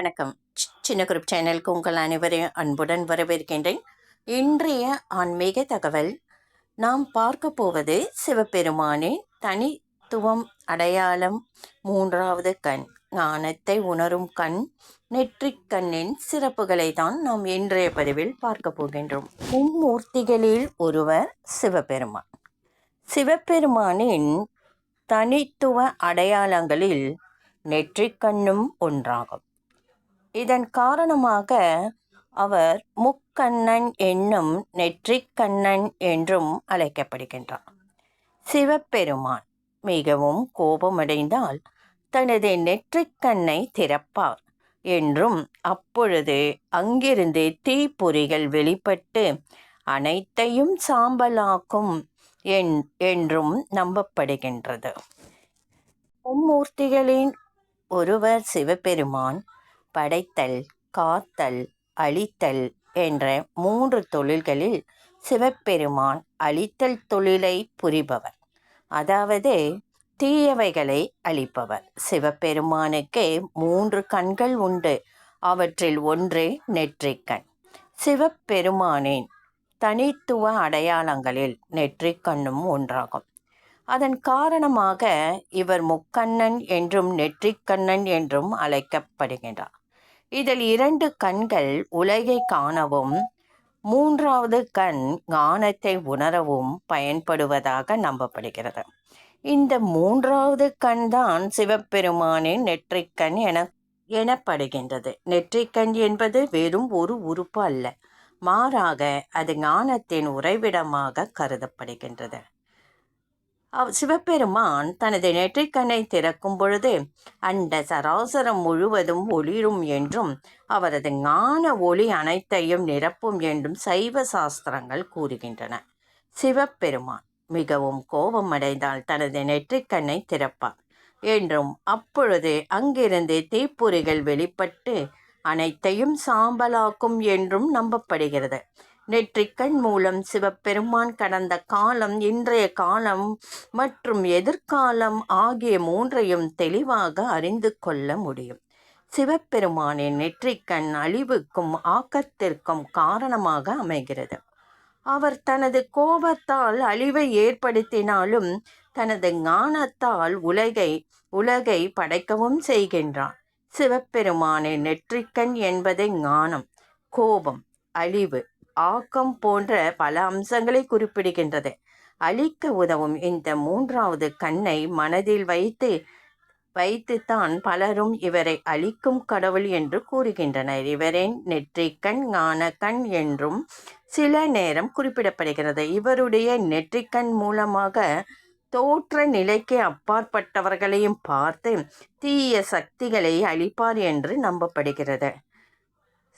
வணக்கம். சி- சின்ன குரூப் சேனலுக்கு உங்கள் அனைவரையும் அன்புடன் வரவேற்கின்றேன். இன்றைய ஆன்மீக தகவல். நாம் பார்க்க போவது சிவபெருமானின் தனித்துவம் அடையாளம் மூன்றாவது கண். ஞானத்தை உணரும் கண் நெற்றிக் கண்ணின் சிறப்புகளை தான் நாம் இன்றைய பதிவில் பார்க்க போகின்றோம். மும்மூர்த்திகளில் ஒருவர் சிவபெருமான். சிவபெருமானின் தனித்துவ அடையாளங்களில் நெற்றிக் கண்ணும் ஒன்றாகும். இதன் காரணமாக அவர் முக்கண்ணன் என்னும் நெற்றிக்கண்ணன் என்றும் அழைக்கப்படுகின்றார். சிவபெருமான் மிகவும் கோபமடைந்தால் தனது நெற்றிக்கண்ணை திறப்பார் என்றும் அப்பொழுது அங்கிருந்து தீப்பொறிகள் வெளிப்பட்டு அனைத்தையும் சாம்பலாக்கும் என்- என்றும் நம்பப்படுகின்றது. மும்மூர்த்திகளின் ஒருவர் சிவபெருமான் படைத்தல் காத்தல் அழித்தல் என்ற மூன்று தொழில்களில் சிவபெருமான் அழித்தல் தொழிலை புரிபவர். அதாவது தீயவைகளை அழிப்பவர். சிவபெருமானுக்கு மூன்று கண்கள் உண்டு. அவற்றில் ஒன்று நெற்றிக்கண் சிவபெருமானின் தனித்துவ அடையாளங்களில் நெற்றிக்கண்ணும் ஒன்றாகும். அதன் காரணமாக இவர் முக்கண்ணன் என்றும் நெற்றிக்கண்ணன் என்றும் அழைக்கப்படுகின்றார். இதில் இரண்டு கண்கள் உலகை காணவும் மூன்றாவது கண் ஞானத்தை உணரவும் பயன்படுவதாக நம்பப்படுகிறது. இந்த மூன்றாவது கண் தான் சிவபெருமானின் நெற்றிக்கண் என எனப்படுகின்றது. நெற்றிக்கண் என்பது வெறும் ஒரு உறுப்பு அல்ல மாறாக அது ஞானத்தின் உறைவிடமாக கருதப்படுகின்றது. சிவபெருமான் தனது நெற்றிக்கண்ணை திறக்கும் பொழுது அண்ட சராசரம் முழுவதும் ஒளிரும் என்றும் அவரது ஞான ஒளி அனைத்தையும் நிரப்பும் என்றும் சைவ சாஸ்திரங்கள் கூறுகின்றன. சிவபெருமான் மிகவும் கோபமடைந்தால் தனது நெற்றிக்கண்ணை திறப்பார். என்றும் அப்பொழுது அங்கிருந்து தீப்பொறிகள் வெளிப்பட்டு அனைத்தையும் சாம்பலாக்கும் என்றும் நம்பப்படுகிறது. நெற்றிக்கண் மூலம் சிவபெருமான் கடந்த காலம் இன்றைய காலம் மற்றும் எதிர்காலம் ஆகிய மூன்றையும் தெளிவாக அறிந்து கொள்ள முடியும். சிவபெருமானின் நெற்றிக்கண் அழிவுக்கும் ஆக்கத்திற்கும் காரணமாக அமைகிறது. அவர் தனது கோபத்தால் அழிவை ஏற்படுத்தினாலும் தனது ஞானத்தால் உலகை உலகை படைக்கவும் செய்கின்றார். சிவபெருமானின் நெற்றிக்கண் என்பது ஞானம் கோபம் அழிவு ஆக்கம் போன்ற பல அம்சங்களை குறிப்பிடுகின்றது. அழிக்க உதவும் இந்த மூன்றாவது கண்ணை மனதில் வைத்து வைத்துத்தான் பலரும் இவரை அழிக்கும் கடவுள் என்று கூறுகின்றனர். இவரின் நெற்றிக்கண் ஞானக்கண் என்றும் சில நேரம் குறிப்பிடப்படுகிறது. இவருடைய நெற்றிக்கண் மூலமாக தோற்ற நிலைக்கு அப்பாற்பட்டவர்களையும் பார்த்து தீய சக்திகளை அழிப்பார் என்று நம்பப்படுகிறது.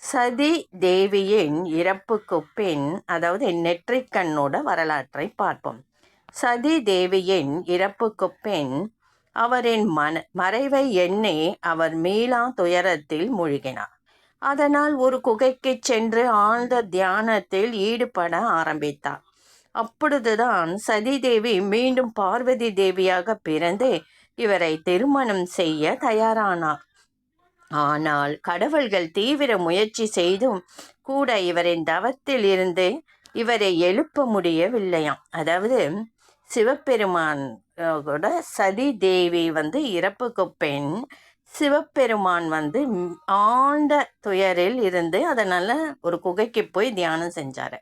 சதி தேவியின் இறப்புக்கு பின் அதாவது நெற்றிக்கண்ணோட வரலாற்றை பார்ப்போம். சதி தேவியின் இறப்புக்கு பின் அவரின் மன மறைவை எண்ணி அவர் மீளா துயரத்தில் மூழ்கினார். அதனால் ஒரு குகைக்கு சென்று ஆழ்ந்த தியானத்தில் ஈடுபட ஆரம்பித்தார். அப்பொழுதுதான் சதிதேவி மீண்டும் பார்வதி தேவியாக பிறந்து இவரை திருமணம் செய்ய தயாரானார். ஆனால் கடவுள்கள் தீவிர முயற்சி செய்தும் கூட இவரின் தவத்தில் இருந்து இவரை எழுப்ப முடியவில்லையாம். அதாவது சிவபெருமான் கூட சதி தேவி வந்து இறப்புக்கு பெண் சிவபெருமான் வந்து ஆண்ட துயரில் இருந்து அதனால் ஒரு குகைக்கு போய் தியானம் செஞ்சார்.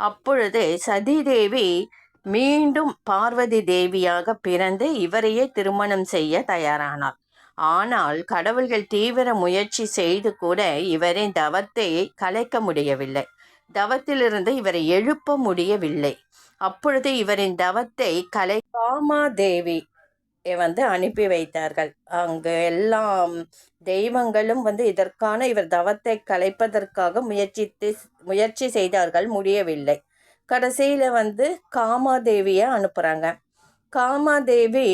அப்பொழுது சதி தேவி மீண்டும் பார்வதி தேவியாக பிறந்து இவரையே திருமணம் செய்ய தயாரானார் ஆனால் கடவுள்கள் தீவிர முயற்சி செய்து கூட இவரின் தவத்தை கலைக்க முடியவில்லை. தவத்திலிருந்து இவரை எழுப்ப முடியவில்லை. அப்பொழுது இவரின் தவத்தை கலை காமாதேவி வந்து அனுப்பி வைத்தார்கள். அங்கு எல்லாம் தெய்வங்களும் வந்து இதற்கான இவர் தவத்தை கலைப்பதற்காக முயற்சித்து முயற்சி செய்தார்கள். முடியவில்லை. கடைசியில் வந்து காமாதேவியை அனுப்புகிறாங்க காமாதேவி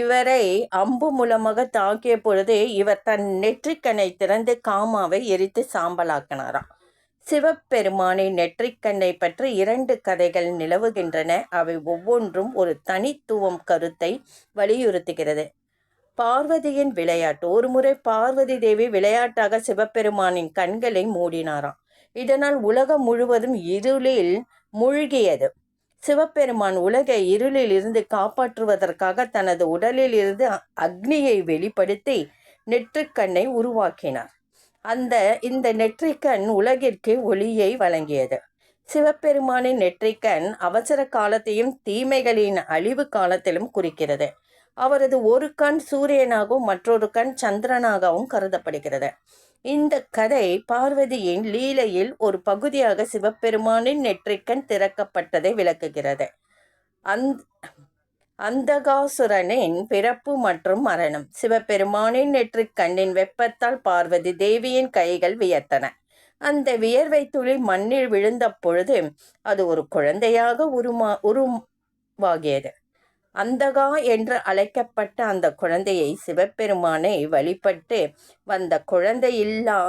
இவரை அம்பு மூலமாக தாக்கிய பொழுது இவர் தன் நெற்றிக்கண்ணை திறந்து காமாவை எரித்து சாம்பலாக்கினாராம். சிவபெருமானின் நெற்றிக்கண்ணை பற்றி இரண்டு கதைகள் நிலவுகின்றன. அவை ஒவ்வொன்றும் ஒரு தனித்துவம் கருத்தை வலியுறுத்துகிறது. பார்வதியின் விளையாட்டு. ஒருமுறை பார்வதி தேவி விளையாட்டாக சிவபெருமானின் கண்களை மூடினாராம். இதனால் உலகம் முழுவதும் இருளில் மூழ்கியது. சிவபெருமான் உலகை இருளில் இருந்து காப்பாற்றுவதற்காக தனது உடலில் இருந்து அக்னியை வெளிப்படுத்தி நெற்றிக்கண்ணை உருவாக்கினார். அந்த இந்த நெற்றிக்கண் உலகிற்கு ஒளியை வழங்கியது. சிவபெருமானின் நெற்றிக்கண் அவசர காலத்தையும் தீமைகளின் அழிவு காலத்திலும் குறிக்கிறது. அவரது ஒரு கண் சூரியனாகவும் மற்றொரு கண் சந்திரனாகவும் கருதப்படுகிறது. இந்த கதை பார்வதியின் லீலையில் ஒரு பகுதியாக சிவபெருமானின் நெற்றிக்கண் திறக்கப்பட்டதை விளக்குகிறது. அந்த அந்தகாசுரனின் பிறப்பு மற்றும் மரணம். சிவபெருமானின் நெற்றிக்கண்ணின் வெப்பத்தால் பார்வதி தேவியின் கைகள் வியத்தன. அந்த வியர்வை துளி மண்ணில் விழுந்த பொழுது அது ஒரு குழந்தையாக உருமா உருவாகியது. அந்தகா என்று அழைக்கப்பட்ட அந்த குழந்தையை சிவபெருமானை வழிபட்டு வந்த குழந்தையில்லா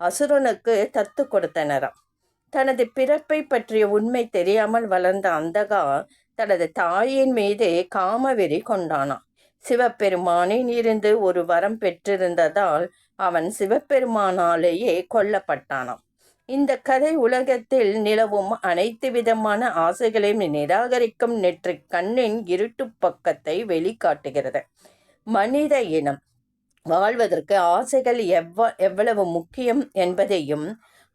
அசுரனுக்கு தத்து கொடுத்தனராம். தனது பிறப்பை பற்றிய உண்மை தெரியாமல் வளர்ந்த அந்தகா தனது தாயின் மீது காமவெறி கொண்டானான் சிவபெருமானின் இருந்து ஒரு வரம் பெற்றிருந்ததால் அவன் சிவபெருமானாலேயே கொல்லப்பட்டானாம். இந்த கதை உலகத்தில் நிலவும் அனைத்து விதமான ஆசைகளையும் நிராகரிக்கும் நெற்று கண்ணின் இருட்டு பக்கத்தை வெளிக்காட்டுகிறது. மனித இனம். வாழ்வதற்கு ஆசைகள் எவ்வ எவ்வளவு முக்கியம் என்பதையும்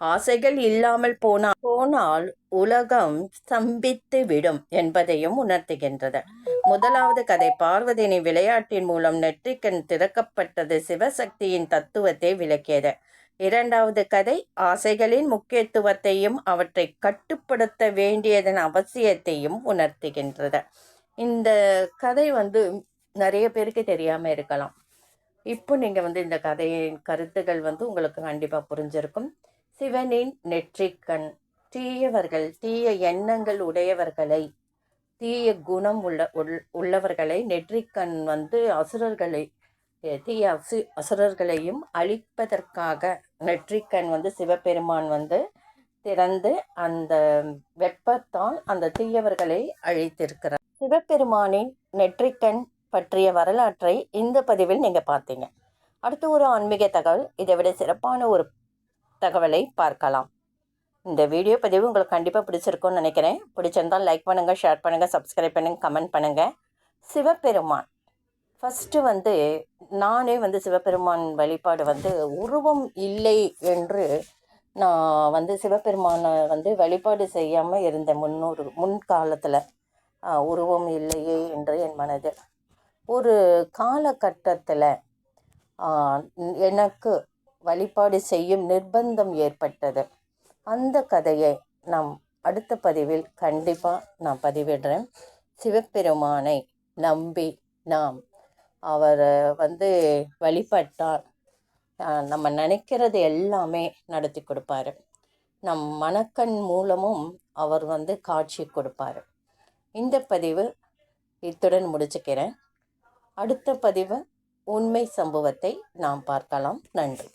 ஆசைகள் இல்லாமல் போனால் போனால் உலகம் ஸ்தம்பித்து விடும் என்பதையும் உணர்த்துகின்றது. முதலாவது கதை பார்வதினி விளையாட்டின் மூலம் நெற்றிக்கண் திறக்கப்பட்டது சிவசக்தியின் தத்துவத்தை விளக்கியது. இரண்டாவது கதை ஆசைகளின் முக்கியத்துவத்தையும் அவற்றை கட்டுப்படுத்த வேண்டியதன் அவசியத்தையும் உணர்த்துகின்றது. இந்த கதை வந்து நிறைய பேருக்கு தெரியாமல் இருக்கலாம். இப்போ நீங்கள் வந்து இந்த கதையின் கருத்துகள் வந்து உங்களுக்கு கண்டிப்பாக புரிஞ்சிருக்கும். சிவனின் நெற்றிக்கண் தீயவர்கள் தீய எண்ணங்கள் உடையவர்களை தீய குணம் உள்ள உள்ளவர்களை நெற்றிக்கண் வந்து அசுரர்களை தீய அசு அசுரர்களையும் அழிப்பதற்காக நெற்றிக்கண் வந்து சிவபெருமான் வந்து திறந்து அந்த வெப்பத்தால் அந்த தீயவர்களை அழித்திருக்கிறார். சிவபெருமானின் நெற்றிக்கண் பற்றிய வரலாற்றை இந்த பதிவில் நீங்கள் பார்த்தீங்க. அடுத்து ஒரு ஆன்மீக தகவல். இதை விட சிறப்பான ஒரு தகவலை பார்க்கலாம். இந்த வீடியோ பதிவு உங்களுக்கு கண்டிப்பாக பிடிச்சிருக்கும்னு நினைக்கிறேன். பிடிச்சிருந்தால் லைக் பண்ணுங்கள் ஷேர் பண்ணுங்கள் சப்ஸ்கிரைப் பண்ணுங்கள் கமெண்ட் பண்ணுங்கள் சிவபெருமான். ஃபஸ்ட்டு வந்து நானே வந்து சிவபெருமான் வழிபாடு வந்து உருவம் இல்லை என்று நான் வந்து சிவபெருமானை வந்து வழிபாடு செய்யாமல் இருந்த முன்னூறு முன்காலத்தில். உருவம் இல்லையே என்று என் மனது. ஒரு காலகட்டத்தில் எனக்கு வழிபாடு செய்யும் நிர்பந்தம் ஏற்பட்டது. அந்த கதையை நாம் அடுத்த பதிவில் கண்டிப்பாக நான் பதிவிடுறேன். சிவபெருமானை நம்பி நாம் அவரை வந்து வழிபட்டால் நம்ம நினைக்கிறது எல்லாமே நடத்தி கொடுப்பாரு. நம் மனக்கண் மூலமும் அவர் வந்து காட்சி கொடுப்பாரு. இந்த பதிவு இத்துடன் முடிச்சுக்கிறேன். அடுத்த பதிவு உண்மை சம்பவத்தை நாம் பார்க்கலாம். நன்றி.